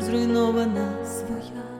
зруйнована своя,